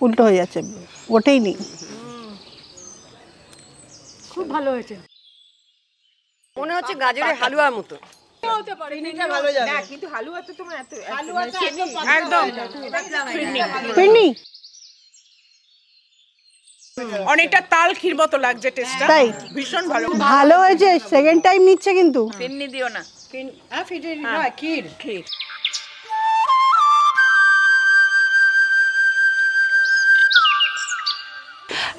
উল্টো হয়ে যাচ্ছে ওঠেই নি খুব ভালো হয়েছে। মনে হচ্ছে গাজরের হালুয়ার মতো। অনেকটা তাল ক্ষীর মতো লাগছে টেস্টটা তাই? ভীষণ ভালো। ভালো হয়েছে সেকেন্ড টাইম নিচ্ছে কিন্তু। ফিরনি দিও না। হ্যাঁ ফিটে ক্ষীর। ক্ষীর।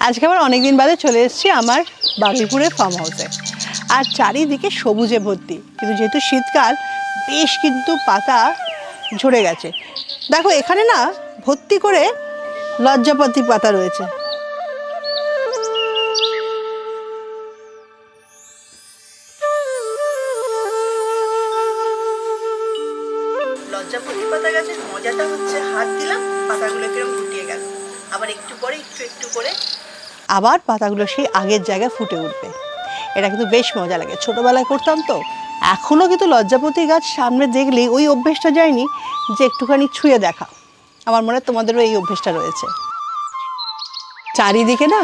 আজকে আবার অনেকদিন বাদে চলে এসেছি আমার বারুইপুরের ফার্ম হাউসে আর চারিদিকে সবুজে ভর্তি। কিন্তু যেহেতু শীতকাল, বেশ কিন্তু পাতা ঝরে গেছে। দেখো, এখানে না ভর্তি করে লজ্জাপতি পাতা রয়েছে। পাতা গাছের মজাটা হচ্ছে, হাত দিলাম, পাতাগুলো কীরকম ফুটিয়ে গেল। আবার একটু পরে, একটু একটু করে আবার পাতাগুলো সেই আগের জায়গায় ফুটে উঠবে। এটা কিন্তু বেশ মজা লাগে। ছোটোবেলায় করতাম তো। এখনও কিন্তু লজ্জাপতি গাছ সামনে দেখলেই ওই অভ্যেসটা যায়নি যে একটুখানি ছুঁয়ে দেখা। আমার মনে হয় তোমাদেরও এই অভ্যেসটা রয়েছে। চারিদিকে না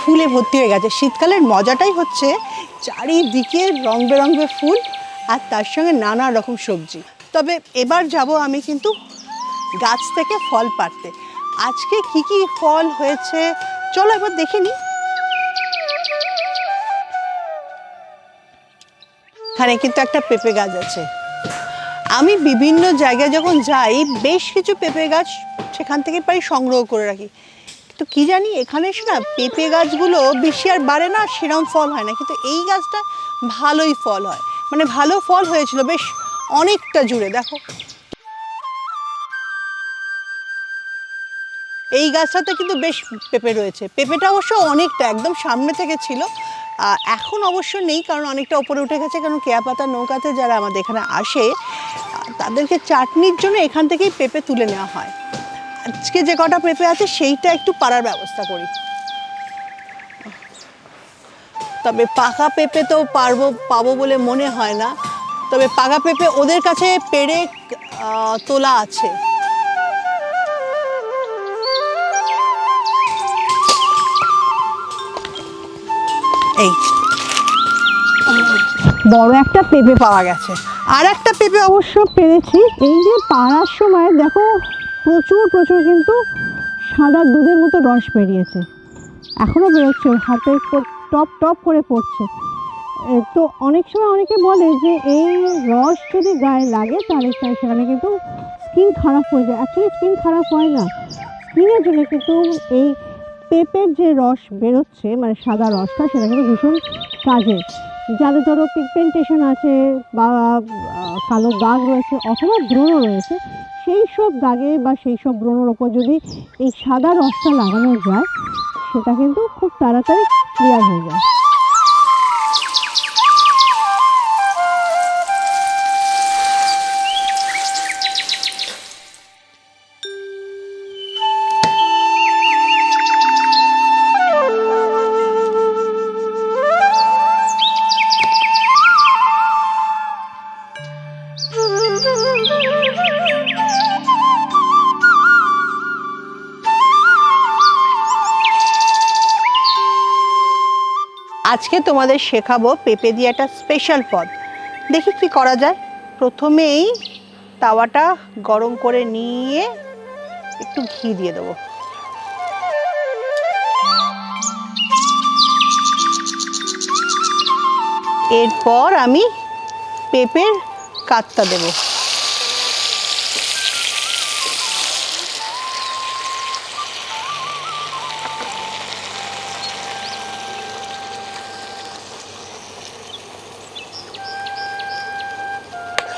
ফুলে ভর্তি হয়ে গেছে। শীতকালের মজাটাই হচ্ছে চারিদিকে রং বেরঙের ফুল আর তার সঙ্গে নানা রকম সবজি। তবে এবার যাব আমি কিন্তু গাছ থেকে ফল পাড়তে। আজকে কি কি ফল হয়েছে চলো একবার দেখে নিই এখানে কিন্তু একটা পেঁপে গাছ আছে। আমি বিভিন্ন জায়গায় যখন যাই, বেশ কিছু পেঁপে গাছ সেখান থেকে পাই সংগ্রহ করে রাখি। তো কি জানি, এখানে এসে না পেঁপে গাছগুলো বেশি আর বাড়ে না, সেরম ফল হয় না। কিন্তু এই গাছটা ভালোই ফল হয়। মানে ভালো ফল হয়েছিল, বেশ অনেকটা জুড়ে, দেখো। এই গাছটাতে কিন্তু বেশ পেঁপে রয়েছে। পেঁপেটা অবশ্য অনেকটা, একদম সামনে থেকে ছিল। এখন অবশ্য নেই, কারণ অনেকটা ওপরে উঠে গেছে, কারণ কেয়াপাতা নৌকাতে যারা আমাদের এখানে আসে তাদেরকে চাটনির জন্য এখান থেকেই পেঁপে তুলে নেওয়া হয়। আজকে যে কটা পেঁপে আছে, সেইটা একটু পাড়ার ব্যবস্থা করি। তবে পাকা পেঁপে তো পারব, পাবো বলে মনে হয় না। তবে পাকা পেঁপে ওদের কাছে পেড়ে তোলা আছে। বড় একটা পেঁপে পাওয়া গেছে। আর একটা পেঁপে অবশ্য পেরেছি। এই যে পাড়ার সময় দেখো প্রচুর প্রচুর কিন্তু সাদা দুধের মতো রস বেরিয়েছে। এখনও বেরোচ্ছে, হাতে টপ টপ করে পড়ছে। তো অনেক সময় অনেকে বলে যে এই রস যদি গায়ে লাগে তাহলে সেখানে কিন্তু স্কিন খারাপ হয়ে যায়। অ্যাকচুয়ালি স্কিন খারাপ হয় না। স্কিনের জন্য কিন্তু এই পেঁপের যে রস বেরোচ্ছে মানে সাদা রসটা, সেটা কিন্তু ভীষণ কাজের যাদের ধরো পিগমেন্টেশন আছে বা কালো দাগ রয়েছে অথবা ব্রণ রয়েছে, সেই সব দাগে বা সেই সব ব্রণের ওপর যদি এই সাদা রসটা লাগানো যায়, সেটা কিন্তু খুব তাড়াতাড়ি ক্লিয়ার হয়ে যায়। আজকে তোমাদের শেখাবো পেঁপে দিয়ে একটা স্পেশাল পদ। দেখি কি করা যায়। প্রথমেই তাওয়াটা গরম করে নিয়ে একটু ঘি দিয়ে দেবো। এরপর আমি পেঁপের কাতটা দেবো।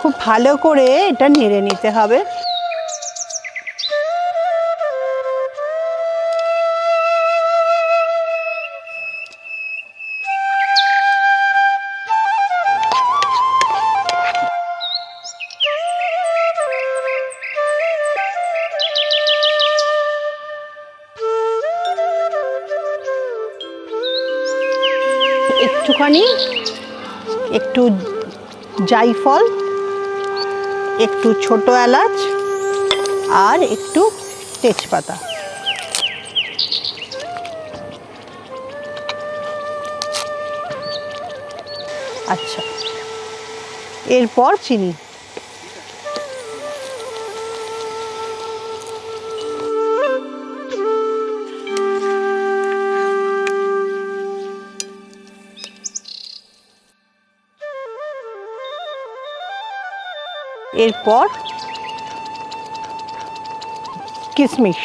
খুব ভালো করে এটা নেড়ে নিতে হবে। একটুখানি একটু জাইফল একটু ছোট এলাচ আর একটু তেজপাতা। আচ্ছা। এরপর চিনি। এরপর কিশমিশ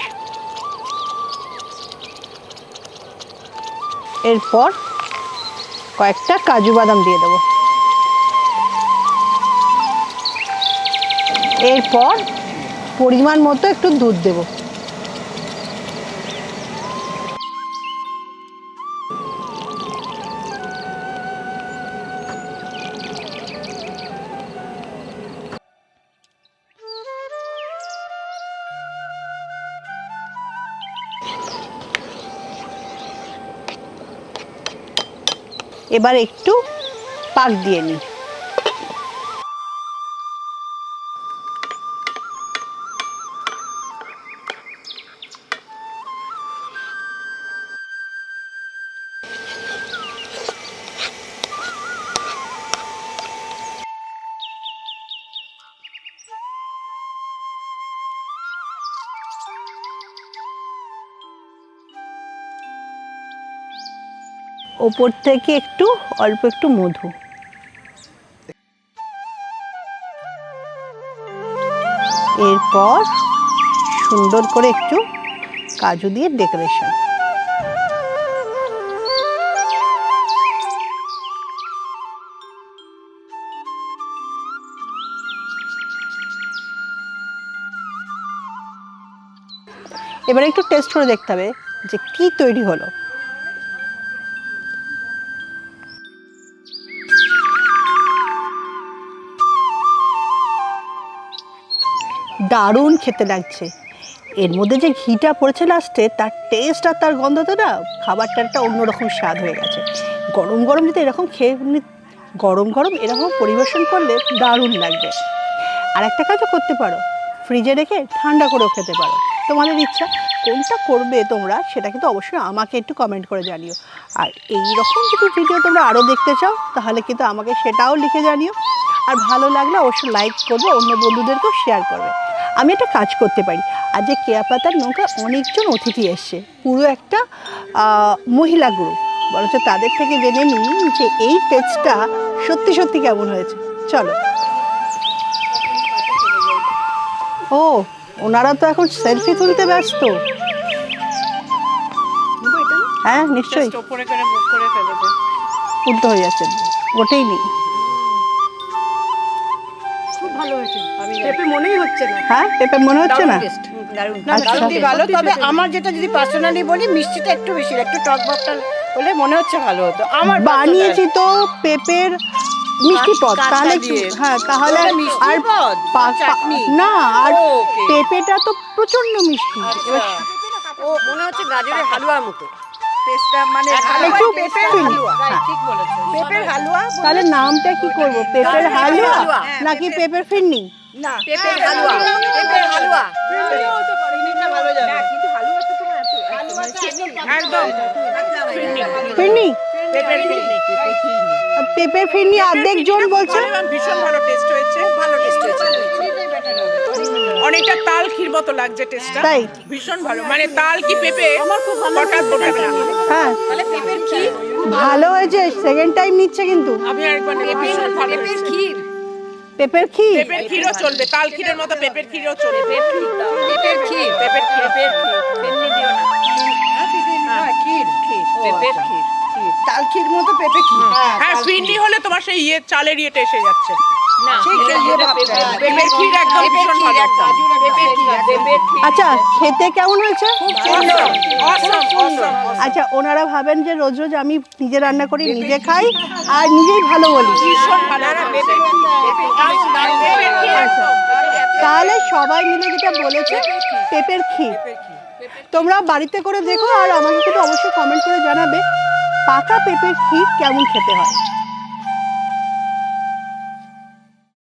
এরপর কয়েকটা কাজু বাদাম দিয়ে দেবো। এরপর পরিমাণ মতো একটু দুধ দেব। এবার একটু পাক দিয়ে নিই ওপর থেকে একটু, অল্প একটু মধু। এরপর সুন্দর করে একটু কাজু দিয়ে ডেকোরেশন এবার একটু টেস্ট করে দেখতে হবে যে কি তৈরি হলো। দারুণ খেতে লাগছে। এর মধ্যে যে ঘিটা পড়েছে লাস্টে তার টেস্ট আর তার গন্ধতে না খাবারটা একটা অন্যরকম স্বাদ হয়ে গেছে। গরম গরম যদি এরকম খেয়ে গরম গরম এরকম পরিবেশন করলে দারুণ লাগবে। আর একটা কাজও করতে পারো ফ্রিজে রেখে ঠান্ডা করেও খেতে পারো। তোমাদের ইচ্ছা, কোনটা করবে তোমরা সেটা কিন্তু অবশ্যই আমাকে একটু কমেন্ট করে জানিও। আর এই রকম যদি ভিডিও তোমরা আরও দেখতে চাও, তাহলে কিন্তু আমাকে সেটাও লিখে জানিও। আর ভালো লাগলে অবশ্যই লাইক করবে, অন্য বন্ধুদেরকেও শেয়ার করবে। আমি একটা কাজ করতে পারি। আর যে কেয়া পাতার নৌকা অনেকজন অতিথি এসছে পুরো একটা মহিলা গ্রুপ বরঞ্চ তাদের থেকে জেনে নিই যে এই টেস্টটা সত্যি সত্যি কেমন হয়েছে। চলো। ও ওনারা তো এখন সেলফি তুলতে ব্যস্ত। হ্যাঁ নিশ্চয়ই। উল্টো হয়ে যাচ্ছে। ওটাই নেই। খুব ভালো হয়েছে। পেঁপে মনেই হচ্ছে না। হ্যাঁ? পেঁপে মনে হচ্ছে না? আচ্ছা। সত্যি ভালো তবে আমার যেটা যদি পার্সোনালি বলি মিষ্টিটা একটু বেশি একটু টক ভাবটা হলে মনে হচ্ছে ভালো হতো। আমার বানিয়েছি তো পেঁপের মিষ্টি পদ তাহলে। হ্যাঁ তাহলে আর? না আর. পেঁপেটা তো প্রচণ্ড মিষ্টি। ও মনে হচ্ছে গাজরের হালুয়ার মতো। মানে একটু পেঁপের হালুয়া। হ্যাঁ। ঠিক বলেছ পেঁপের হালুয়া তাহলে নামটা কি করব? পেঁপের হালুয়া। নাকি পেঁপের ফিরনি? না। পেঁপের হালুয়া। পেঁপের হালুয়া। চিনিটা ভালো যাবে। কিন্তু হালুয়া তো তোমার এত একদম ফিরনি। পেঁপের ফিরনি। পেঁপের ফিরনি। অর্ধেক জন বলছে ভীষণ ভালো টেস্ট হয়েছে ভালো টেস্ট হয়েছে। অনেকটা তাল ক্ষীর মতো লাগছে টেস্টটা তাই? ভীষণ ভালো। মানে তাল কি পেঁপে? হঠাৎ বোঝাবে না হ্যাঁ। তাহলে পেঁপের ক্ষীর ভালো হয়েছে। সেকেন্ড টাইম নিচ্ছে কিন্তু। আমি আরেকবার ভালো পেঁপের ক্ষীর? পেঁপের ক্ষীর? পেঁপের ক্ষীরও চলবে। তাল ক্ষীরের মতো পেঁপের ক্ষীরও চলবে। পেঁপের ক্ষীর পেঁপের ক্ষীর। পেঁপের ক্ষীর। দিও না হ্যাঁ ক্ষীর। ক্ষীর। পেঁপের ক্ষীর। তাল ক্ষীর মতো পেঁপে ক্ষীর। হ্যাঁ ফিরনি হলে তোমার সেই ইয়ে চালের ইয়েটা এসে যাচ্ছে। আচ্ছা খেতে কেমন হয়েছে? অসম অসম আচ্ছা ওনারা ভাবেন যে রোজ রোজ আমি নিজে রান্না করি নিজে খাই আর নিজেই ভালো বলি। তাহলে সবাই মিলে যেটা বলেছে পেঁপের ক্ষীর। তোমরা বাড়িতে করে দেখো আর আমাকে কিন্তু অবশ্যই কমেন্ট করে জানাবে পাকা পেঁপের ক্ষীর কেমন খেতে হয়।